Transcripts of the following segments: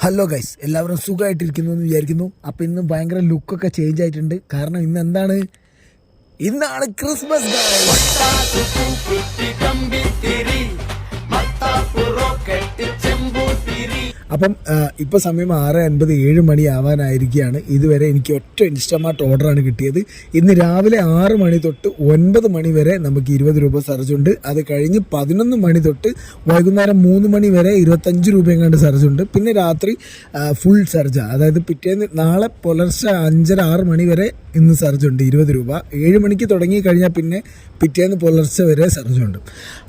Hello guys എല്ലാവരും സുഖമായിട്ടിരിക്കുന്നു എന്ന് വിചാരിക്കുന്നു. അപ്പം ഇന്ന് ഭയങ്കര ലുക്കൊക്കെ ചേഞ്ച് ആയിട്ടുണ്ട്. കാരണം ഇന്ന് എന്താണ്? ഇന്നാണ് ക്രിസ്മസ്. അപ്പം ഇപ്പോൾ സമയം ആറ് അൻപത് ഏഴ് മണി ആവാനായിരിക്കുകയാണ്. ഇതുവരെ എനിക്ക് ഒറ്റ ഇൻസ്റ്റമാർട്ട് ഓർഡറാണ് കിട്ടിയത്. ഇന്ന് രാവിലെ ആറ് മണി തൊട്ട് ഒൻപത് മണി വരെ നമുക്ക് ഇരുപത് രൂപ സർജ് ഉണ്ട്. അത് കഴിഞ്ഞ് പതിനൊന്ന് മണി തൊട്ട് വൈകുന്നേരം മൂന്ന് മണി വരെ ഇരുപത്തഞ്ച് രൂപ എങ്ങാണ്ട് സർജ് ഉണ്ട്. പിന്നെ രാത്രി ഫുൾ സർജ. അതായത് പിറ്റേന്ന് നാളെ പുലർച്ചെ അഞ്ചര ആറ് മണി വരെ ഇന്ന് സർജ് ഉണ്ട് ഇരുപത് രൂപ. ഏഴ് മണിക്ക് തുടങ്ങി കഴിഞ്ഞാൽ പിന്നെ പിറ്റേന്ന് പുലർച്ചെ വരെ സർജ് ഉണ്ട്.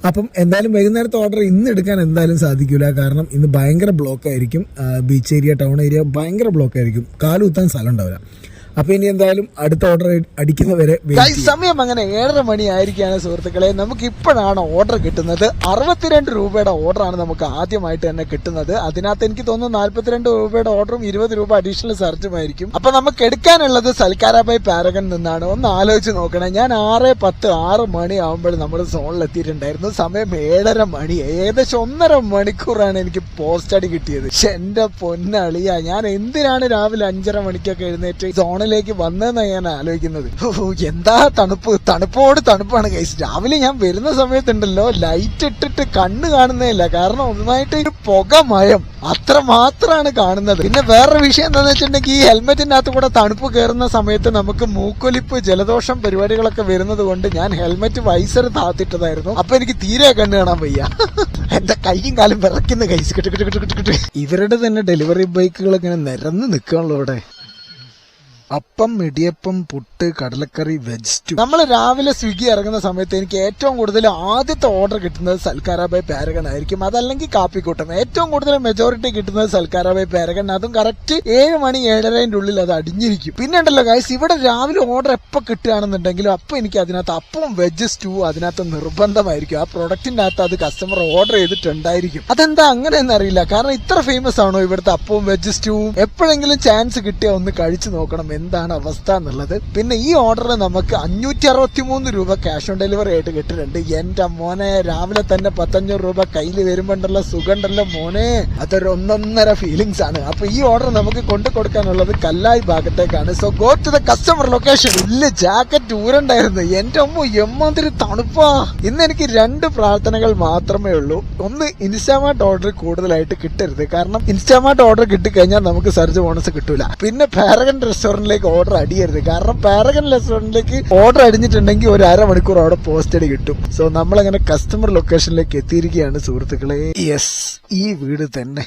അപ്പം എന്തായാലും വൈകുന്നേരത്തെ ഓർഡർ ഇന്ന് എടുക്കാൻ എന്തായാലും സാധിക്കില്ല കാരണം ഇന്ന് ഭയങ്കര ബ്ലോക്ക്. ആയിരിക്കും ബീച്ച് ഏരിയ ടൗൺ ഏരിയ ഭയങ്കര ബ്ലോക്കായിരിക്കും. കാലുകുത്താൻ സ്ഥലം ഉണ്ടാവില്ല. അപ്പൊ ഇനി എന്തായാലും അടുത്ത ഓർഡർ അടിക്കുന്നവരെ. സമയം അങ്ങനെ ഏഴര മണി ആയിരിക്കാണ് സുഹൃത്തുക്കളെ. നമുക്ക് ഇപ്പോഴാണ് ഓർഡർ കിട്ടുന്നത്. അറുപത്തിരണ്ട് രൂപയുടെ ഓർഡറാണ് നമുക്ക് ആദ്യമായിട്ട് തന്നെ കിട്ടുന്നത്. അതിനകത്ത് എനിക്ക് തോന്നുന്നു നാല്പത്തിരണ്ട് രൂപയുടെ ഓർഡറും ഇരുപത് രൂപ അഡീഷണൽ സർജുമായിരിക്കും അപ്പൊ നമുക്ക് എടുക്കാനുള്ളത് സൽക്കാരാബായ് പാരഗൺ നിന്നാണ്. ഒന്ന് ആലോചിച്ച് നോക്കണേ. ഞാൻ ആറ് പത്ത് ആറ് മണി ആകുമ്പോൾ നമ്മൾ സോണിൽ എത്തിയിട്ടുണ്ടായിരുന്നു. സമയം ഏഴര മണി. ഏകദേശം ഒന്നര മണിക്കൂറാണ് എനിക്ക് പോസ്റ്റ് അടി കിട്ടിയത്. എന്റെ പൊന്നളിയ. ഞാൻ എന്തിനാണ് രാവിലെ അഞ്ചര മണിക്കൊക്കെ എഴുന്നേറ്റ് സോണിലേക്ക് വന്നതെന്നാണ് ഞാൻ ആലോചിക്കുന്നത്. എന്താ തണുപ്പ്? തണുപ്പോട് തണുപ്പാണ് കൈസ് രാവിലെ ഞാൻ വരുന്ന സമയത്തുണ്ടല്ലോ ലൈറ്റ് ഇട്ടിട്ട് കണ്ണ് കാണുന്നേയില്ല കാരണം ഒന്നായിട്ട് ഒരു പുക മയം. അത്ര മാത്രമാണ് കാണുന്നത്. പിന്നെ വേറൊരു വിഷയം എന്താണെന്ന് വെച്ചിട്ടുണ്ടെങ്കിൽ ഈ ഹെൽമെറ്റിന്റെ അകത്ത് കൂടെ തണുപ്പ് കയറുന്ന സമയത്ത് നമുക്ക് മൂക്കൊലിപ്പ് ജലദോഷം പരിപാടികളൊക്കെ വരുന്നത് കൊണ്ട് ഞാൻ ഹെൽമെറ്റ് വൈസർ താത്തിട്ടതായിരുന്നു. അപ്പൊ എനിക്ക് തീരെ കണ്ണ് കാണാൻ വയ്യ. എന്റെ കൈയും കാലും വിറയ്ക്കുന്ന കൈസ് കിട്ടു കിട്ടു കിട്ടു കിട്ടു. ഇവരുടെ തന്നെ ഡെലിവറി ബൈക്കുകൾ ഇങ്ങനെ നിരന്ന് നിൽക്കുകയുള്ളൂ ഇവിടെ. അപ്പം ഇടിയപ്പം പുട്ട് കടലക്കറി വെജ് സ്റ്റൂ നമ്മൾ രാവിലെ സ്വിഗ്ഗി ഇറങ്ങുന്ന സമയത്ത് എനിക്ക് ഏറ്റവും കൂടുതൽ ആദ്യത്തെ ഓർഡർ കിട്ടുന്നത് സൽക്കാരാബായ് പാരഗൺ ആയിരിക്കും. അതല്ലെങ്കിൽ കാപ്പിക്കൂട്ടം. ഏറ്റവും കൂടുതൽ മെജോറിറ്റി കിട്ടുന്നത് സൽക്കാരാബായ് പാരഗൺ അതും കറക്റ്റ് ഏഴ് മണി ഏഴരേന്റെ ഉള്ളിൽ അത് അടിഞ്ഞിരിക്കും. പിന്നെ ഉണ്ടല്ലോ ഗൈസ് ഇവിടെ രാവിലെ ഓർഡർ എപ്പോൾ കിട്ടുകയാണെന്നുണ്ടെങ്കിലും അപ്പം എനിക്ക് അതിനകത്ത് അപ്പവും വെജ് സ്റ്റൂ അതിനകത്ത് നിർബന്ധമായിരിക്കും. ആ പ്രൊഡക്റ്റിന്റെ അകത്ത് അത് കസ്റ്റമർ ഓർഡർ ചെയ്തിട്ടുണ്ടായിരിക്കും. അതെന്താ അങ്ങനെയെന്ന് അറിയില്ല. കാരണം ഇത്ര ഫേമസ് ആണോ ഇവിടുത്തെ അപ്പവും വെജ് സ്റ്റൂവും എപ്പോഴെങ്കിലും ചാൻസ് കിട്ടിയാൽ ഒന്ന് കഴിച്ചു നോക്കണം എന്താണ് അവസ്ഥ എന്നുള്ളത്. പിന്നെ ഈ ഓർഡർ നമുക്ക് അഞ്ഞൂറ്റി അറുപത്തി മൂന്ന് രൂപ ക്യാഷ് ഓൺ ഡെലിവറി ആയിട്ട് കിട്ടിയിട്ടുണ്ട്. എന്റെ മോനെ രാവിലെ തന്നെ പത്തഞ്ഞൂറ് രൂപ കയ്യിൽ വരുമ്പോണ്ടുള്ള സുഖമുണ്ടല്ലോ മോനെ. അതൊരു ഒന്നൊന്നര ഫീലിങ്സ് ആണ്. അപ്പൊ ഈ ഓർഡർ നമുക്ക് കൊണ്ടു കൊടുക്കാനുള്ളത് കല്ലായി ഭാഗത്തേക്കാണ്. So go to the customer location ഇല്ല ജാക്കറ്റ് ഊരണ്ടായിരുന്നു. എന്റെ അമ്മ എമ്മാതിരി തണുപ്പാ. ഇന്ന് എനിക്ക് രണ്ട് പ്രാർത്ഥനകൾ മാത്രമേ ഉള്ളൂ. ഒന്ന് ഇൻസ്റ്റാമാർട്ട് ഓർഡർ കൂടുതലായിട്ട് കിട്ടരുത്. കാരണം ഇൻസ്റ്റാമാർട്ട് ഓർഡർ കിട്ടിക്കഴിഞ്ഞാൽ നമുക്ക് സർജ് ബോണസ് കിട്ടൂല. പിന്നെ പാരഗൺ റെസ്റ്റോറന്റിലേക്ക് ഓർഡർ അടിയരുത്. കാരണം പാരഗൺ റെസ്റ്റോറന്റിലേക്ക് ഓർഡർ അടിഞ്ഞിട്ടുണ്ടെങ്കിൽ ഒരു അരമണിക്കൂർ അവിടെ പോസ്റ്റ് കിട്ടും. സോ നമ്മളങ്ങനെ കസ്റ്റമർ ലൊക്കേഷനിലേക്ക് എത്തിയിരിക്കുകയാണ് സുഹൃത്തുക്കളെ. യെസ് ഈ വീട് തന്നെ.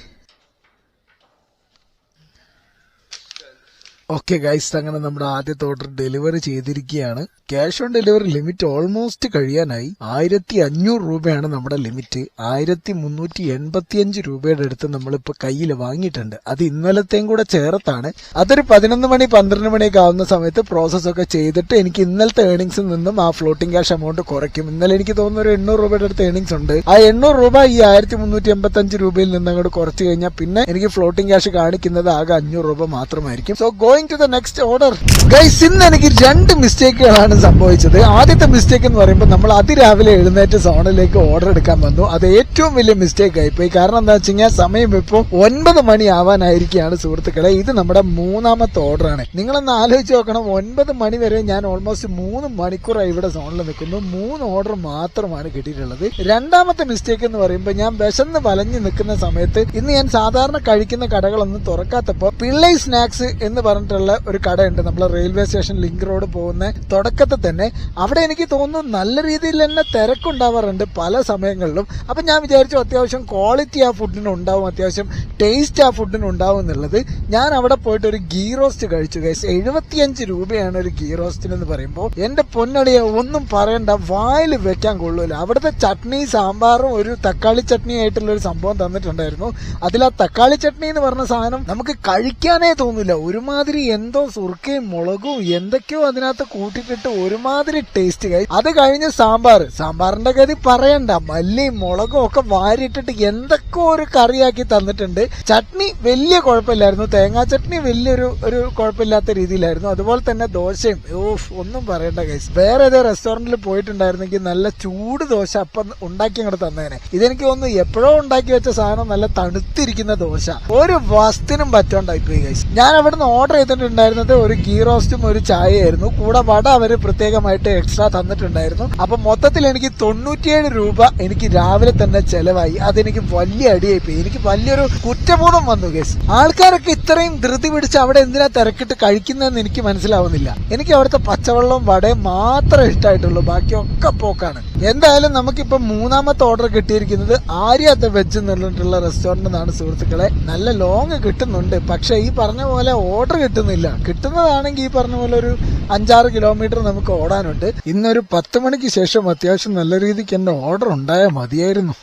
ഓക്കെ ഗൈസ് അങ്ങനെ നമ്മുടെ ആദ്യത്തെ ഓർഡർ ഡെലിവറി ചെയ്തിരിക്കുകയാണ്. Cash on delivery limit almost കഴിയാനായി ആയിരത്തി അഞ്ഞൂറ് രൂപയാണ് നമ്മുടെ ലിമിറ്റ് ആയിരത്തി മുന്നൂറ്റി എൺപത്തി അഞ്ച് രൂപയുടെ അടുത്ത് നമ്മളിപ്പോ കയ്യിൽ വാങ്ങിയിട്ടുണ്ട്. അത് ഇന്നലത്തെയും കൂടെ ചേർത്താണ്. അതൊരു പതിനൊന്ന് മണി പന്ത്രണ്ട് മണിയൊക്കെ ആവുന്ന സമയത്ത് പ്രോസസ് ഒക്കെ ചെയ്തിട്ട് എനിക്ക് ഇന്നലത്തെ ഏണിങ്സിൽ നിന്നും ആ ഫ്ലോട്ടിംഗ് ക്യാഷ് എമൗണ്ട് കുറയ്ക്കും. ഇന്നലെ എനിക്ക് തോന്നുന്ന ഒരു എണ്ണൂറ് രൂപയുടെ അടുത്ത് ഏണിങ്സ് ഉണ്ട്. ആ എണ്ണൂറ് രൂപ ഈ ആയിരത്തി മുന്നൂറ്റി എൺപത്തി അഞ്ച് രൂപയിൽ നിന്ന് അങ്ങോട്ട് കുറച്ച് കഴിഞ്ഞാൽ പിന്നെ എനിക്ക് ഫ്ലോട്ടിംഗ് ക്യാഷ് കാണിക്കുന്നത് ആകെ അഞ്ഞൂറ് രൂപ മാത്രമായിരിക്കും. So going to the next order guys ഇന്ന് എനിക്ക് രണ്ട് മിസ്റ്റേക്കുകളാണ് സംഭവിച്ചത്. ആദ്യത്തെ മിസ്റ്റേക്ക് എന്ന് പറയുമ്പോൾ നമ്മൾ അതിരാവിലെ എഴുന്നേറ്റ് സോണിലേക്ക് ഓർഡർ എടുക്കാൻ വന്നു. അത് ഏറ്റവും വലിയ മിസ്റ്റേക്ക് ആയിപ്പോയി. കാരണം എന്താ വെച്ച് കഴിഞ്ഞാൽ സമയം ഇപ്പോൾ ഒൻപത് മണി ആവാനായിരിക്കുകയാണ് സുഹൃത്തുക്കളെ. ഇത് നമ്മുടെ മൂന്നാമത്തെ ഓർഡറാണ് നിങ്ങളൊന്ന് ആലോചിച്ച് നോക്കണം. ഒൻപത് മണി വരെ ഞാൻ ഓൾമോസ്റ്റ് മൂന്ന് മണിക്കൂറായി ഇവിടെ സോണിൽ നിൽക്കുന്നു. മൂന്ന് ഓർഡർ മാത്രമാണ് കിട്ടിയിട്ടുള്ളത്. രണ്ടാമത്തെ മിസ്റ്റേക്ക് എന്ന് പറയുമ്പോൾ ഞാൻ വിശന്ന് വലഞ്ഞു നിൽക്കുന്ന സമയത്ത് ഇന്ന് ഞാൻ സാധാരണ കഴിക്കുന്ന കടകളൊന്നും തുറക്കാത്തപ്പോൾ പിള്ളൈ സ്നാക്സ് എന്ന് പറഞ്ഞിട്ടുള്ള ഒരു കടയുണ്ട്. നമ്മൾ റെയിൽവേ സ്റ്റേഷൻ ലിങ്ക് റോഡ് പോകുന്ന തുടക്കത്തിൽ തന്നെ അവിടെ എനിക്ക് തോന്നുന്നു നല്ല രീതിയിൽ തന്നെ തിരക്കുണ്ടാവാറുണ്ട് പല സമയങ്ങളിലും. അപ്പം ഞാൻ വിചാരിച്ചു അത്യാവശ്യം ക്വാളിറ്റി ആ ഫുഡിന് ഉണ്ടാവും അത്യാവശ്യം ടേസ്റ്റ് ആ ഫുഡിന് ഉണ്ടാവും എന്നുള്ളത്. ഞാൻ അവിടെ പോയിട്ട് ഒരു ഗീ റോസ്റ്റ് കഴിച്ചു. കഴിച്ചു എഴുപത്തിയഞ്ച് രൂപയാണ് ഒരു ഗീ റോസ്റ്റിന് എന്ന് പറയുമ്പോൾ. എന്റെ പൊന്നടിയെ ഒന്നും പറയണ്ട വായിൽ വെക്കാൻ കൊള്ളൂല. അവിടുത്തെ ചട്നി സാമ്പാറും ഒരു തക്കാളി ചട്നി ആയിട്ടുള്ള ഒരു സംഭവം തന്നിട്ടുണ്ടായിരുന്നു. അതിൽ ആ തക്കാളി ചട്നി എന്ന് പറഞ്ഞ സാധനം നമുക്ക് കഴിക്കാനേ തോന്നില്ല ഒരുമാതിരി എന്തോ സുർക്കയും മുളകും എന്തൊക്കെയോ അതിനകത്ത് കൂട്ടിട്ടിട്ട് ഒരുമാതിരി ടേസ്റ്റ് കഴി അത് കഴിഞ്ഞ് സാമ്പാർ. സാമ്പാറിന്റെ ഗതി പറയണ്ട. മല്ലിയും മുളകും ഒക്കെ വാരിയിട്ടിട്ട് എന്തൊക്കെ ഒരു കറിയാക്കി തന്നിട്ടുണ്ട്. ചട്നി വലിയ കുഴപ്പമില്ലായിരുന്നു. തേങ്ങാ ചട്നി വലിയൊരു ഒരു കുഴപ്പമില്ലാത്ത രീതിയിലായിരുന്നു. അതുപോലെ തന്നെ ദോശയും. ഓഫ് ഒന്നും പറയണ്ട കൈസ് വേറെ ഏതോ റെസ്റ്റോറന്റിൽ പോയിട്ടുണ്ടായിരുന്നെങ്കിൽ നല്ല ചൂട് ദോശ അപ്പം ഉണ്ടാക്കി അങ്ങോട്ട് തന്നേനെ. ഇതെനിക്ക് ഒന്ന് എപ്പോഴോ ഉണ്ടാക്കി വെച്ച സാധനം നല്ല തണുത്തിരിക്കുന്ന ദോശ. ഒരു വസ്തിനും പറ്റോണ്ടായി പോയി ഗൈസ് ഞാൻ അവിടുന്ന് ഓർഡർ ചെയ്തിട്ടുണ്ടായിരുന്നത് ഒരു ഗീ റോസ്റ്റും ഒരു ചായയായിരുന്നു. കൂടെ വട അവർ പ്രത്യേകമായിട്ട് എക്സ്ട്രാ തന്നിട്ടുണ്ടായിരുന്നു. അപ്പൊ മൊത്തത്തിൽ എനിക്ക് തൊണ്ണൂറ്റിയേഴ് രൂപ എനിക്ക് രാവിലെ തന്നെ ചെലവായി. അതെനിക്ക് വലിയ അടിയായി പോയി എനിക്ക് വലിയൊരു കുറ്റബോധം വന്നു കേസ് ആൾക്കാരൊക്കെ ഇത്രയും ധൃതി പിടിച്ച് അവിടെ എന്തിനാ തിരക്കിട്ട് കഴിക്കുന്നതെന്ന് എനിക്ക് മനസ്സിലാവുന്നില്ല. എനിക്ക് അവിടുത്തെ പച്ചവെള്ളവും വടയും മാത്രമേ ഇഷ്ടമായിട്ടുള്ളൂ ബാക്കിയൊക്കെ പോക്കാണ്. എന്തായാലും നമുക്കിപ്പോ മൂന്നാമത്തെ ഓർഡർ കിട്ടിയിരിക്കുന്നത് ആര്യ ദ വെജ് എന്നുള്ള റെസ്റ്റോറന്റ് നിന്നാണ് സുഹൃത്തുക്കളെ. നല്ല ലോങ് കിട്ടുന്നുണ്ട്. പക്ഷെ ഈ പറഞ്ഞ പോലെ ഓർഡർ കിട്ടുന്നില്ല. കിട്ടുന്നതാണെങ്കിൽ ഈ പറഞ്ഞ പോലെ ഒരു അഞ്ചാറ് കിലോമീറ്റർ നമുക്ക് ഓടാനുണ്ട്. ഇന്നൊരു പത്ത് മണിക്ക് ശേഷം അത്യാവശ്യം നല്ല രീതിക്ക് എന്റെ ഓർഡർ ഉണ്ടായാൽ മതിയായിരുന്നു.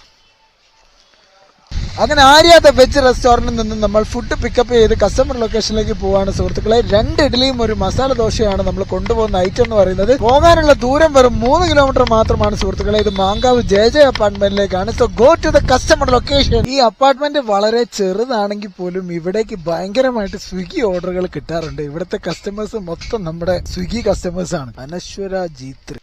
അങ്ങനെ ആര്യാത്ത വെജ് റെസ്റ്റോറന്റിൽ നിന്ന് നമ്മൾ ഫുഡ് പിക്കപ്പ് ചെയ്ത് കസ്റ്റമർ ലൊക്കേഷനിലേക്ക് പോവാണ്. സുഹൃത്തുക്കളെ രണ്ട് ഇഡ്ഡലിയും ഒരു മസാല ദോശയാണ് നമ്മൾ കൊണ്ടുപോകുന്ന ഐറ്റം എന്ന് പറയുന്നത്. പോകാനുള്ള ദൂരം വെറും മൂന്ന് കിലോമീറ്റർ മാത്രമാണ് സുഹൃത്തുക്കളെ. ഇത് Mankavu J J അപ്പാർട്ട്മെന്റിലേക്കാണ് so go to the customer location ഈ അപ്പാർട്ട്മെന്റ് വളരെ ചെറുതാണെങ്കിൽ പോലും ഇവിടേക്ക് ഭയങ്കരമായിട്ട് സ്വിഗ്ഗി ഓർഡറുകൾ കിട്ടാറുണ്ട്. ഇവിടുത്തെ കസ്റ്റമേഴ്സ് മൊത്തം നമ്മുടെ സ്വിഗ്ഗി കസ്റ്റമേഴ്സ് ആണ്. അനശ്വര ജീത്രി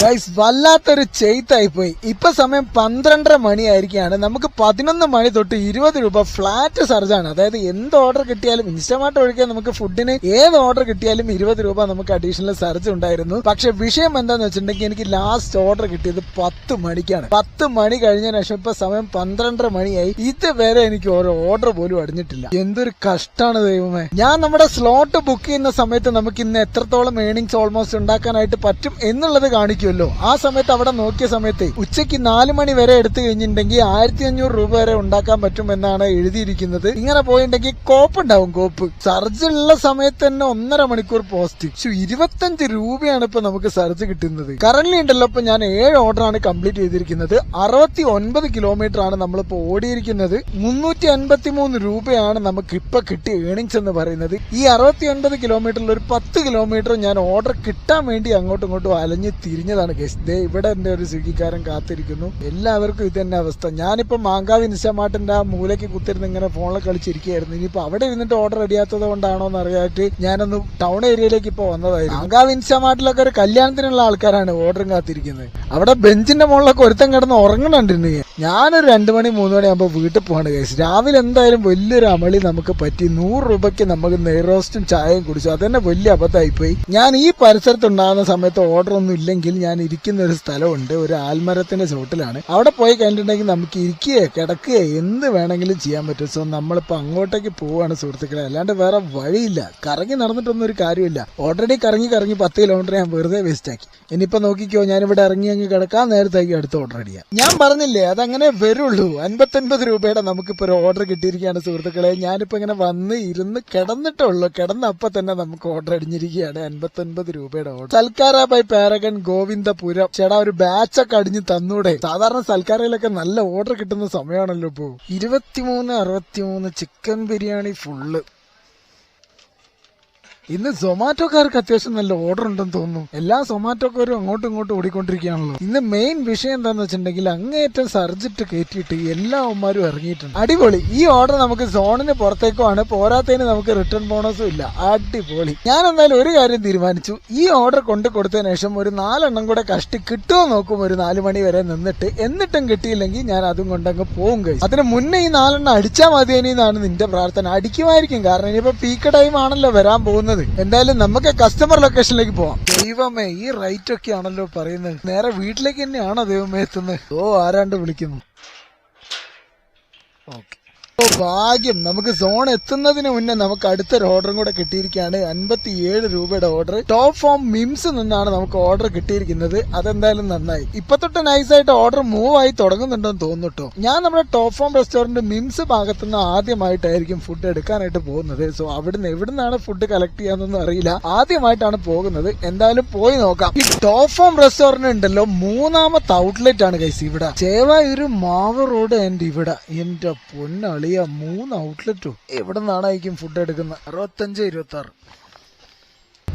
ഗൈസ് വല്ലാത്തൊരു ചെയ്ത്തായി പോയി ഇപ്പൊ സമയം പന്ത്രണ്ടര മണിയായിരിക്കാണ് നമുക്ക് പതിനൊന്ന് മണി തൊട്ട് ഇരുപത് രൂപ ഫ്ലാറ്റ് സർജാണ് അതായത് എന്ത് ഓർഡർ കിട്ടിയാലും ഇൻസ്റ്റമാർട്ട് ഒഴിക്കാൻ നമുക്ക് ഫുഡിന് ഏത് ഓർഡർ കിട്ടിയാലും ഇരുപത് രൂപ നമുക്ക് അഡീഷണൽ സർജ് ഉണ്ടായിരുന്നു. പക്ഷെ വിഷയം എന്താന്ന് വെച്ചിട്ടുണ്ടെങ്കിൽ എനിക്ക് ലാസ്റ്റ് ഓർഡർ കിട്ടിയത് പത്ത് മണിക്കാണ്. പത്ത് മണി കഴിഞ്ഞ ശേഷം ഇപ്പൊ സമയം പന്ത്രണ്ടര മണിയായി. ഇതുവരെ എനിക്ക് ഓരോ ഓർഡർ പോലും അടിഞ്ഞിട്ടില്ല. എന്തൊരു കഷ്ടാണ് ദൈവമേ. ഞാൻ നമ്മുടെ സ്ലോട്ട് ബുക്ക് ചെയ്യുന്ന സമയത്ത് നമുക്ക് ഇന്ന് എത്രത്തോളം ഏണിങ്സ് ഓൾമോസ്റ്റ് ഉണ്ടാക്കാനായിട്ട് പറ്റും എന്നുള്ളത് കാണിക്കുമല്ലോ ആ സമയത്ത് അവിടെ നോക്കിയ സമയത്ത് ഉച്ചയ്ക്ക് നാല് മണി വരെ എടുത്തു കഴിഞ്ഞിട്ടുണ്ടെങ്കിൽ ആയിരത്തി അഞ്ഞൂറ് രൂപ വരെ ഉണ്ടാക്കാൻ പറ്റും എന്നാണ് എഴുതിയിരിക്കുന്നത്. ഇങ്ങനെ പോയിണ്ടെങ്കിൽ കോപ്പ് ഉണ്ടാവും കോപ്പ്. സർജ് ഉള്ള സമയത്ത് തന്നെ ഒന്നര മണിക്കൂർ പോസ്റ്റ്. ഇരുപത്തഞ്ച് രൂപയാണ് ഇപ്പൊ നമുക്ക് സർജ് കിട്ടുന്നത്. കറന്റ് ഉണ്ടല്ലോ ഇപ്പൊ ഞാൻ ഏഴ് ഓർഡർ ആണ് കംപ്ലീറ്റ് ചെയ്തിരിക്കുന്നത്. അറുപത്തി ഒൻപത് കിലോമീറ്റർ ആണ് നമ്മളിപ്പോ ഓടിയിരിക്കുന്നത്. മുന്നൂറ്റി അൻപത്തി മൂന്ന് രൂപയാണ് നമുക്ക് ഇപ്പൊ കിട്ടിയ ഏണിങ്സ് എന്ന് പറയുന്നത്. ഈ അറുപത്തി ഒൻപത് കിലോമീറ്ററിൽ ഒരു പത്ത് കിലോമീറ്റർ ഞാൻ ഓർഡർ കിട്ടാൻ വേണ്ടി അങ്ങോട്ടും ഇങ്ങോട്ടും അലഞ്ഞ് തിരിഞ്ഞതാണ് കേസ്. ദേ ഇവിടെ എന്റെ ഒരു സ്വിഗ്ഗിക്കാരൻ കാത്തിരിക്കുന്നു. എല്ലാവർക്കും ഇത് തന്നെ അവസ്ഥ. ഞാനിപ്പോ മാങ്കാവ് നിശമാട്ടിന്റെ ആ മൂലയ്ക്ക് കുത്തിരുന്ന് ഇങ്ങനെ ഫോണിൽ കളിച്ചിരിക്കുകയായിരുന്നു. ഇനിയിപ്പോ അവിടെ ഇരുന്നിട്ട് ഓർഡർ അടിയാത്തത് കൊണ്ടാണോ എന്ന് അറിയായിട്ട് ഞാനൊന്ന് ടൗൺ ഏരിയയിലേക്ക് ഇപ്പൊ വന്നതായിരുന്നു. മാങ്കാവ് നിശമാട്ടിലൊക്കെ ഒരു കല്യാണത്തിനുള്ള ആൾക്കാരാണ് ഓർഡറും കാത്തിരിക്കുന്നത്. അവിടെ ബെഞ്ചിന്റെ മുകളിലൊക്കെ ഒരുത്തം കിടന്ന് ഉറങ്ങണുണ്ടിരുന്നു ഞാനൊരു രണ്ടു മണി മൂന്ന് മണി ആകുമ്പോൾ വീട്ടിൽ പോവാണ് കേസ് രാവിലെ എന്തായാലും വലിയൊരു അമളി നമുക്ക് പറ്റി. നൂറ് രൂപയ്ക്ക് നമുക്ക് നെയ്റോസ്റ്റും ചായയും കുടിച്ചു. അതന്നെ വലിയ അബദ്ധമായി പോയി ഞാൻ ഈ പരിസരത്ത് ഉണ്ടാകുന്ന സമയത്ത് ഓർഡർ ഒന്നും ഇല്ലെങ്കിൽ ഞാൻ ഇരിക്കുന്ന ഒരു സ്ഥലമുണ്ട്. ഒരു ആൽമരത്തിന്റെ ചോട്ടിലാണ് അവിടെ പോയി കഴിഞ്ഞിട്ടുണ്ടെങ്കിൽ നമുക്ക് ഇരിക്കുകയോ കിടക്കുകയോ എന്ത് വേണമെങ്കിലും ചെയ്യാൻ പറ്റും. സോ നമ്മളിപ്പോ അങ്ങോട്ടേക്ക് പോവാണ് സുഹൃത്തുക്കളെ. അല്ലാണ്ട് വേറെ വഴിയില്ല. കറങ്ങി നടന്നിട്ടൊന്നും ഒരു കാര്യമില്ല. ഓൾറെഡി കറങ്ങി കറങ്ങി പത്ത് കിലോമീറ്റർ ഞാൻ വെറുതെ വേസ്റ്റ് ആക്കി. ഇനിയിപ്പോ നോക്കിക്കോ ഞാനിവിടെ ഇറങ്ങി അങ്ങ് കിടക്കാൻ നേരത്തേക്ക് അടുത്ത് ഓർഡർ അടിയാം ഞാൻ പറഞ്ഞില്ലേ അതങ്ങനെ വരുള്ളൂ. അൻപത്തൊൻപത് രൂപയുടെ നമുക്കിപ്പോ ഒരു ഓർഡർ കിട്ടിയിരിക്കുകയാണ് സുഹൃത്തുക്കളെ. ഞാനിപ്പോ ഇങ്ങനെ വന്ന് ഇരുന്ന് കിടന്നിട്ടുള്ളൂ കിടന്നപ്പോ തന്നെ നമുക്ക് ഓർഡർ അടിഞ്ഞിരിക്കുകയാണ്. അൻപത്തൊൻപത് രൂപയുടെ order Salkara by Paragon Paragon Govindapuram ചേട്ടാ ഒരു ബാച്ചൊക്കെ അടിഞ്ഞ് തന്നൂടെ. സാധാരണ സൽക്കാരയിലൊക്കെ നല്ല ഓർഡർ കിട്ടുന്ന സമയമാണല്ലോ ഇപ്പോ. ഇരുപത്തിമൂന്ന് അറുപത്തിമൂന്ന് ചിക്കൻ ബിരിയാണി ഫുള്ള് ഇന്ന് സൊമാറ്റോക്കാർക്ക് അത്യാവശ്യം നല്ല ഓർഡർ ഉണ്ടെന്ന് തോന്നുന്നു. എല്ലാ സൊമാറ്റോക്കാരും അങ്ങോട്ടും ഇങ്ങോട്ടും ഓടിക്കൊണ്ടിരിക്കുകയാണല്ലോ. ഇന്ന് മെയിൻ വിഷയം എന്താന്ന് വെച്ചിട്ടുണ്ടെങ്കിൽ അങ്ങേയറ്റം സർജിട്ട് കയറ്റിയിട്ട് എല്ലാ ഉമ്മാരും ഇറങ്ങിയിട്ടുണ്ട്. അടിപൊളി. ഈ ഓർഡർ നമുക്ക് സോണിന് പുറത്തേക്കുമാണ് പോരാത്തതിന് നമുക്ക് റിട്ടേൺ ബോണസും ഇല്ല. അടിപൊളി. ഞാൻ എന്നാലും ഒരു കാര്യം തീരുമാനിച്ചു. ഈ ഓർഡർ കൊണ്ട് കൊടുത്തതിന് ശേഷം ഒരു നാലെണ്ണം കൂടെ കഷ്ടി കിട്ടുമോ നോക്കും. ഒരു നാല് മണി വരെ നിന്നിട്ട് എന്നിട്ടും കിട്ടിയില്ലെങ്കിൽ ഞാൻ അതും കൊണ്ടങ്ങ് പോകും കഴിച്ചു അതിന് മുന്നേ ഈ നാലെണ്ണം അടിച്ചാൽ മതിയെന്നാണ് നിന്റെ പ്രാർത്ഥന. അടിക്കുമായിരിക്കും. കാരണം ഇനിയിപ്പോ പീക്ക് ടൈം ആണല്ലോ വരാൻ പോകുന്നത്. എന്തായാലും നമുക്ക് കസ്റ്റമർ ലൊക്കേഷനിലേക്ക് പോവാം. ദൈവമേ ഈ റൈറ്റ് ഒക്കെ ആണല്ലോ പറയുന്നത്. നേരെ വീട്ടിലേക്ക് തന്നെയാണോ ദൈവമേ എത്തുന്നത്? ഓ ആരാണ്ട് വിളിക്കുന്നു. ഓക്കെ. ഭാഗ്യം നമുക്ക് സോൺ എത്തുന്നതിന് മുന്നേ നമുക്ക് അടുത്തൊരു ഓർഡറും കൂടെ കിട്ടിയിരിക്കുകയാണ്. അൻപത്തി ഏഴ് രൂപയുടെ ഓർഡർ ടോപ്പ് ഫോം മിംസ് നിന്നാണ് നമുക്ക് ഓർഡർ കിട്ടിയിരിക്കുന്നത്. അതെന്തായാലും നന്നായി. ഇപ്പൊ തൊട്ട് നൈസായിട്ട് ഓർഡർ മൂവ് ആയി തുടങ്ങുന്നുണ്ടെന്ന് തോന്നുട്ടോ ഞാൻ നമ്മുടെ ടോപ്പ് ഫോം റെസ്റ്റോറന്റ് മിംസ് ഭാഗത്തുനിന്ന് ആദ്യമായിട്ടായിരിക്കും ഫുഡ് എടുക്കാനായിട്ട് പോകുന്നത്. സോ അവിടുന്ന് എവിടുന്നാണ് ഫുഡ് കളക്ട് ചെയ്യാന്നൊന്നും അറിയില്ല. ആദ്യമായിട്ടാണ് പോകുന്നത്. എന്തായാലും പോയി നോക്കാം. ഈ ടോപ്പ് ഫോം റെസ്റ്റോറന്റ് ഉണ്ടല്ലോ. മൂന്നാമത്തെ ഔട്ട്ലെറ്റ് ആണ് കൈസ് ഇവിടെ. ചേവായൊരു മാവ് റോഡ് ആൻഡ് ഇവിടെ. എന്റെ പൊന്നളിയ മൂന്ന് ഔട്ട്ലെറ്റും എവിടെ ഫുഡ് എടുക്കുന്നത്? അറുപത്തഞ്ച് ഇരുപത്തി ആറ്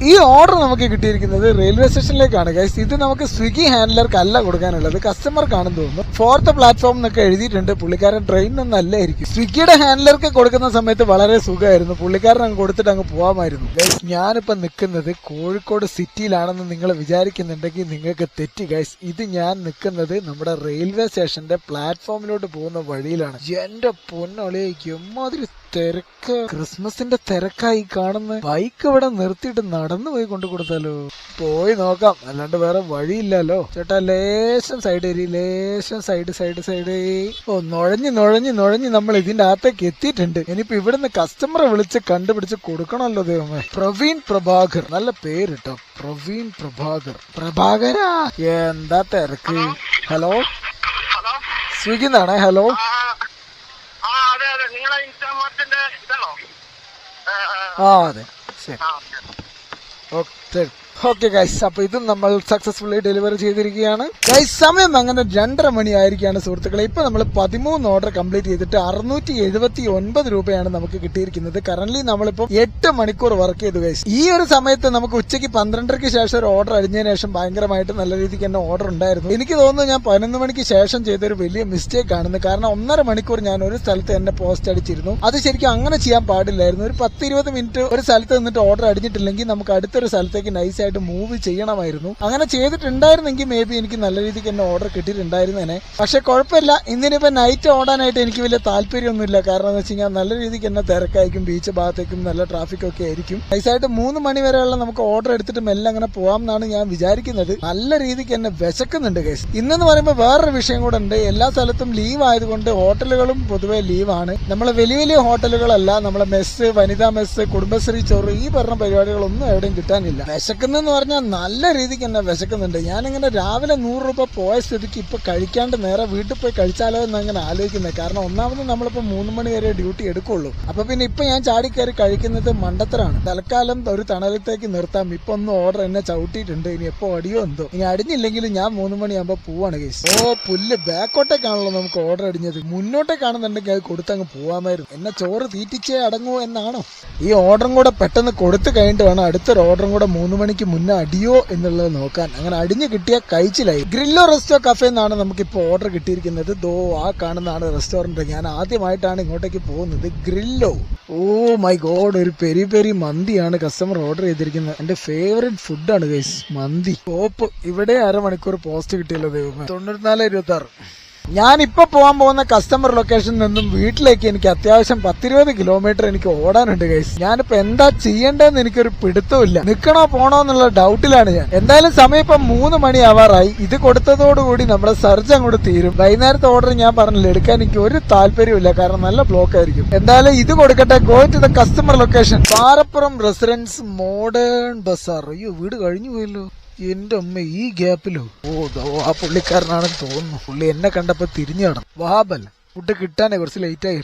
ഈ ഓർഡർ നമുക്ക് കിട്ടിയിരിക്കുന്നത് റെയിൽവേ സ്റ്റേഷനിലേക്കാണ് ഗൈസ് ഇത് നമുക്ക് സ്വിഗ്ഗി ഹാൻഡലർക്ക് അല്ല കൊടുക്കാനുള്ളത് കസ്റ്റമർക്കാണെന്ന് തോന്നുന്നു. ഫോർത്ത് പ്ലാറ്റ്ഫോം എന്നൊക്കെ എഴുതിയിട്ടുണ്ട്. പുള്ളിക്കാരൻ ട്രെയിൻ നിന്നല്ലായിരിക്കും സ്വിഗ്ഗിയുടെ ഹാൻഡ്ലർക്ക് കൊടുക്കുന്ന സമയത്ത് വളരെ സുഖമായിരുന്നു. പുള്ളിക്കാരൻ അങ്ങ് കൊടുത്തിട്ട് അങ്ങ് പോകാമായിരുന്നു ഗൈസ് ഞാനിപ്പോ നിൽക്കുന്നത് കോഴിക്കോട് സിറ്റിയിലാണെന്ന് നിങ്ങൾ വിചാരിക്കുന്നുണ്ടെങ്കിൽ നിങ്ങൾക്ക് തെറ്റി. ഗൈസ് ഇത് ഞാൻ നിൽക്കുന്നത് നമ്മുടെ റെയിൽവേ സ്റ്റേഷന്റെ പ്ലാറ്റ്ഫോമിലോട്ട് പോകുന്ന വഴിയിലാണ്. എന്റെ പൊന്നൊളിയെ എമ്മാതിരി തിരക്ക്. ക്രിസ്മസിന്റെ തിരക്കായി കാണുന്ന ബൈക്ക് ഇവിടെ നിർത്തിയിട്ട് നടന്നു പോയി കൊണ്ടു കൊടുത്താലോ? പോയി നോക്കാം. അല്ലാണ്ട് വേറെ വഴിയില്ലല്ലോ. ചേട്ടാ ലേശം സൈഡ് ഏരി ലേശം സൈഡ് സൈഡ് സൈഡ്. ഓ നുഴഞ്ഞ് നുഴഞ്ഞ് നുഴഞ്ഞ് നമ്മൾ ഇതിന്റെ അകത്തേക്ക് എത്തിയിട്ടുണ്ട്. ഇനിയിപ്പോ ഇവിടുന്ന് കസ്റ്റമറെ വിളിച്ച് കണ്ടുപിടിച്ച് കൊടുക്കണമല്ലോ ദൈവമേ. പ്രവീൺ പ്രഭാകർ. നല്ല പേര് കേട്ടോ പ്രവീൺ പ്രഭാകർ. പ്രഭാകരാ എന്താ തിരക്ക്? ഹലോ? നിന്നാണേ ഹലോ? ആ, അതെ ശരി. ആ, ഓക്കേ. ഗൈസ് അപ്പൊ ഇതും നമ്മൾ സക്സസ്ഫുള്ളി ഡെലിവറി ചെയ്തിരിക്കുകയാണ്. ഗൈസ് സമയം അങ്ങനെ രണ്ടര മണി ആയിരിക്കാണ് സുഹൃത്തുക്കളെ. ഇപ്പൊ നമ്മൾ പതിമൂന്ന് ഓർഡർ കംപ്ലീറ്റ് ചെയ്തിട്ട് അറുന്നൂറ്റി എഴുപത്തി ഒൻപത് രൂപയാണ് നമുക്ക് കിട്ടിയിരിക്കുന്നത്. കറന്റ് നമ്മളിപ്പോ എട്ട് മണിക്കൂർ വർക്ക് ചെയ്തു ഗൈസ് ഈ ഒരു സമയത്ത് നമുക്ക് ഉച്ചയ്ക്ക് പന്ത്രണ്ടരയ്ക്ക് ശേഷം ഒരു ഓർഡർ അടിഞ്ഞതിന് ശേഷം ഭയങ്കരമായിട്ട് നല്ല രീതിക്ക് തന്നെ ഓർഡർ ഉണ്ടായിരുന്നു. എനിക്ക് തോന്നുന്നു ഞാൻ പതിനൊന്ന് മണിക്ക് ശേഷം ചെയ്തൊരു വലിയ മിസ്റ്റേക്ക് ആണെന്ന്. കാരണം ഒന്നര മണിക്കൂർ ഞാൻ ഒരു സ്ഥലത്ത് തന്നെ പോസ്റ്റ് അടിച്ചിരുന്നു. അത് ശരിക്കും അങ്ങനെ ചെയ്യാൻ പാടില്ലായിരുന്നു. ഒരു പത്ത് ഇരുപത് മിനിറ്റ് ഒരു സ്ഥലത്ത് നിന്നിട്ട് ഓർഡർ അടിഞ്ഞിട്ടില്ലെങ്കിൽ നമുക്ക് അടുത്തൊരു സ്ഥലത്തേക്ക് നൈസായിട്ട് മൂവ് ചെയ്യണമായിരുന്നു. അങ്ങനെ ചെയ്തിട്ടുണ്ടായിരുന്നെങ്കിൽ മേ ബി എനിക്ക് നല്ല രീതിക്ക് എന്നെ ഓർഡർ കിട്ടിയിട്ടുണ്ടായിരുന്നു കിട്ടിയിട്ടുണ്ടായിരുന്നേനെ. പക്ഷെ കുഴപ്പമില്ല. ഇന്നിനിപ്പോ നൈറ്റ് ഓടാനായിട്ട് എനിക്ക് വലിയ താല്പര്യമൊന്നുമില്ല. കാരണം എന്ന് വെച്ച് കഴിഞ്ഞാൽ നല്ല രീതിക്ക് എന്നെ തിരക്കായിരിക്കും. ബീച്ച് ഭാഗത്തേക്കും നല്ല ട്രാഫിക് ഒക്കെ ആയിരിക്കും. നൈസായിട്ട് മൂന്ന് മണി വരെയുള്ള നമുക്ക് ഓർഡർ എടുത്തിട്ട് മെല്ലെ അങ്ങനെ പോവാം എന്നാണ് ഞാൻ വിചാരിക്കുന്നത്. നല്ല രീതിക്ക് എന്നെ വിശക്കുന്നുണ്ട് കേസ് ഇന്നെന്ന് പറയുമ്പോൾ വേറൊരു വിഷയം കൂടെ ഉണ്ട്. എല്ലാ സ്ഥലത്തും ലീവ് ആയതുകൊണ്ട് ഹോട്ടലുകളും പൊതുവെ ലീവാണ് നമ്മളെ വലിയ വലിയ ഹോട്ടലുകളല്ല. നമ്മളെ മെസ്സ് വനിതാ മെസ്സ് കുടുംബശ്രീ ചോറ് ഈ പറഞ്ഞ പരിപാടികളൊന്നും എവിടെയും കിട്ടാനില്ല. വിശക്കുന്നെന്ന് പറഞ്ഞാൽ നല്ല രീതിക്ക് എന്നെ വിശക്കുന്നുണ്ട്. ഞാനിങ്ങനെ രാവിലെ നൂറ് രൂപ പോയ സ്ഥിതിക്ക് ഇപ്പൊ കഴിക്കാണ്ട് നേരെ വീട്ടിൽ പോയി കഴിച്ചാലോ എന്ന് അങ്ങനെ ആലോചിക്കുന്നത് കാരണം ഒന്നാമത് നമ്മളിപ്പോ മൂന്ന് മണി വരെ ഡ്യൂട്ടി എടുക്കുള്ളൂ. അപ്പൊ പിന്നെ ഇപ്പൊ ഞാൻ ചാടി ചാടിക്കയറി കഴിക്കുന്നത് മണ്ടത്തരാണ്. തൽക്കാലം ഒരു തണലത്തേക്ക് നിർത്താം. ഇപ്പൊ ഒന്ന് ഓർഡർ എന്നെ ചവിട്ടിയിട്ടുണ്ട്. ഇനി എപ്പോ അടിയോ എന്തോ. ഇനി അടിഞ്ഞില്ലെങ്കിൽ ഞാൻ മൂന്ന് മണിയാകുമ്പോ പോവാണ് കേസ് ഓ പുല്ല് ബാക്കോട്ടേക്കാണല്ലോ നമുക്ക് ഓർഡർ അടിഞ്ഞത്. മുന്നോട്ടേക്കാണെന്നുണ്ടെങ്കിൽ അത് കൊടുത്തങ്ങ് പോവാമായിരുന്നു. എന്നെ ചോറ് തീറ്റിച്ചേ അടങ്ങൂ എന്നാണോ? ഈ ഓർഡറും കൂടെ പെട്ടെന്ന് കൊടുത്തു കഴിഞ്ഞിട്ട് വേണം അടുത്തൊരു ഓർഡറും കൂടെ മൂന്ന് മണിക്ക് മുന്നേ അടിയോ എന്നുള്ളത് നോക്കാൻ. അങ്ങനെ അടിഞ്ഞു കിട്ടിയ കഴിച്ചിലായി ഗ്രില്ലോ റെസ്റ്റോ കഫേ എന്നാണ് നമുക്കിപ്പോൾ ഓർഡർ കിട്ടിയിരിക്കുന്നത്. ദോ ആ കാണുന്നതാണ് റെസ്റ്റോറന്റ് ഞാൻ ആദ്യമായിട്ടാണ് ഇങ്ങോട്ടേക്ക് പോകുന്നത്. ഗ്രില്ലോ. ഓ മൈ ഗോഡ് ഒരു പെരി പെരി മന്തിയാണ് കസ്റ്റമർ ഓർഡർ ചെയ്തിരിക്കുന്നത്. എന്റെ ഫേവറേറ്റ് ഫുഡാണ് ഗൈസ് മന്തി. ടോപ്പ് ഇവിടെ അരമണിക്കൂർ പോസ്റ്റ് കിട്ടിയല്ലോ ദൈവം തൊണ്ണൂറ്റിനാല് ഇരുപത്തി ആറ് ഇപ്പൊ പോകാൻ പോകുന്ന കസ്റ്റമർ ലൊക്കേഷനിൽ നിന്നും വീട്ടിലേക്ക് എനിക്ക് അത്യാവശ്യം പത്തിരുപത് കിലോമീറ്റർ എനിക്ക് ഓടാനുണ്ട് ഗൈസ് ഞാനിപ്പോ എന്താ ചെയ്യേണ്ടതെന്ന് എനിക്കൊരു പിടുത്തമില്ല നിൽക്കണോ പോണോ എന്നുള്ള ഡൗട്ടിലാണ് ഞാൻ. എന്തായാലും സമയം ഇപ്പം മൂന്ന് മണി ആവാറായി ഇത് കൊടുത്തതോടുകൂടി നമ്മുടെ സർജ് അങ്ങോട്ട് തീരും. വൈകുന്നേരത്തെ ഓർഡർ ഞാൻ പറഞ്ഞില്ല എടുക്കാൻ എനിക്ക് ഒരു താല്പര്യമില്ല കാരണം നല്ല ബ്ലോക്ക് ആയിരിക്കും. എന്തായാലും ഇത് കൊടുക്കട്ടെ. Go to the customer location Parappuram residence modern bazaar അയ്യോ വീട് കഴിഞ്ഞു പോയല്ലോ. എന്റെ അമ്മ ഈ ഗ്യാപ്പിലോ? ഓ ആ പുള്ളിക്കാരനാണെന്ന് തോന്നുന്നു. പുള്ളി എന്നെ കണ്ടപ്പോ തിരിഞ്ഞു നടന്നു. വാബല്ല ഫുഡ് കിട്ടാനേ കുറച്ച് ലേറ്റ് ആയി.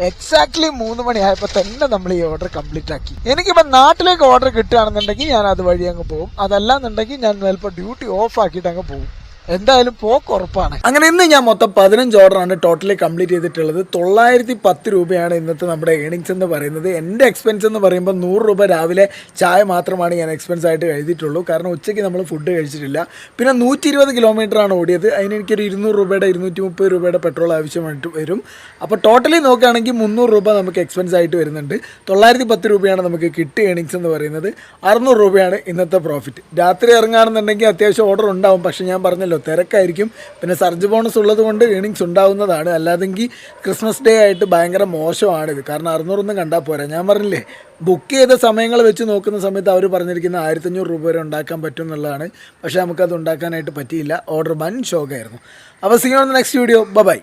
എക്സാക്ട്ലി മൂന്ന് മണിയായപ്പോ തന്നെ നമ്മൾ ഈ ഓർഡർ കംപ്ലീറ്റ് ആക്കി. എനിക്കിപ്പോ നാട്ടിലേക്ക് ഓർഡർ കിട്ടുകയാണെന്നുണ്ടെങ്കിൽ ഞാൻ അത് വഴി അങ്ങ് പോകും. അതല്ലാന്നുണ്ടെങ്കിൽ ഞാൻ ചിലപ്പോൾ ഡ്യൂട്ടി ഓഫ് ആക്കിയിട്ട് അങ്ങ് പോകും. എന്തായാലും പോക്ക് ഉറപ്പാണ്. അങ്ങനെ ഇന്ന് ഞാൻ മൊത്തം പതിനഞ്ച് ഓർഡറാണ് ടോട്ടലി കംപ്ലീറ്റ് ചെയ്തിട്ടുള്ളത്. തൊള്ളായിരത്തി പത്ത് രൂപയാണ് ഇന്നത്തെ നമ്മുടെ ഏണിങ്സ് എന്ന് പറയുന്നത്. എന്റെ എക്സ്പെൻസ് എന്ന് പറയുമ്പോൾ നൂറ് രൂപ രാവിലെ ചായ മാത്രമാണ് ഞാൻ എക്സ്പെൻസ് ആയിട്ട് എഴുതിയിട്ടുള്ളൂ. കാരണം ഉച്ചയ്ക്ക് നമ്മൾ ഫുഡ് കഴിച്ചിട്ടില്ല. പിന്നെ നൂറ്റി ഇരുപത് കിലോമീറ്ററാണ് ഓടിയത്. അതിന് എനിക്കൊരു ഇരുന്നൂറ് രൂപയുടെ ഇരുന്നൂറ്റി മുപ്പത് രൂപയുടെ പെട്രോൾ ആവശ്യമായിട്ട് വരും. അപ്പോൾ ടോട്ടലി നോക്കുകയാണെങ്കിൽ മുന്നൂറ് രൂപ നമുക്ക് എക്സ്പെൻസ് ആയിട്ട് വരുന്നുണ്ട്. തൊള്ളായിരത്തി പത്ത് രൂപയാണ് നമുക്ക് കിട്ടിയ ഏണിങ്സ് എന്ന് പറയുന്നത്. അറുന്നൂറ് രൂപയാണ് ഇന്നത്തെ പ്രോഫിറ്റ് രാത്രി ഇറങ്ങുകയാണെന്നുണ്ടെങ്കിൽ അത്യാവശ്യം ഓർഡർ ഉണ്ടാവും. പക്ഷേ ഞാൻ പറഞ്ഞല്ലോ തിരക്കായിരിക്കും. പിന്നെ സർജ് ബോണസ് ഉള്ളത് കൊണ്ട് ഏണിങ്സ് ഉണ്ടാവുന്നതാണ്. അല്ലാതെങ്കിൽ ക്രിസ്മസ് ഡേ ആയിട്ട് ഭയങ്കര മോശമാണിത്. കാരണം അറുന്നൂറൊന്നും കണ്ടാൽ പോരാ. ഞാൻ പറഞ്ഞില്ലേ ബുക്ക് ചെയ്ത സമയങ്ങൾ വെച്ച് നോക്കുന്ന സമയത്ത് അവർ പറഞ്ഞിരിക്കുന്ന ആയിരത്തഞ്ഞൂറ് രൂപ വരെ ഉണ്ടാക്കാൻ പറ്റും എന്നുള്ളതാണ്. പക്ഷേ നമുക്കത് ഉണ്ടാക്കാനായിട്ട് പറ്റിയില്ല. ഓർഡർ വൻ ഷോക്കായിരുന്നു അപ്പോൾ see on next video bye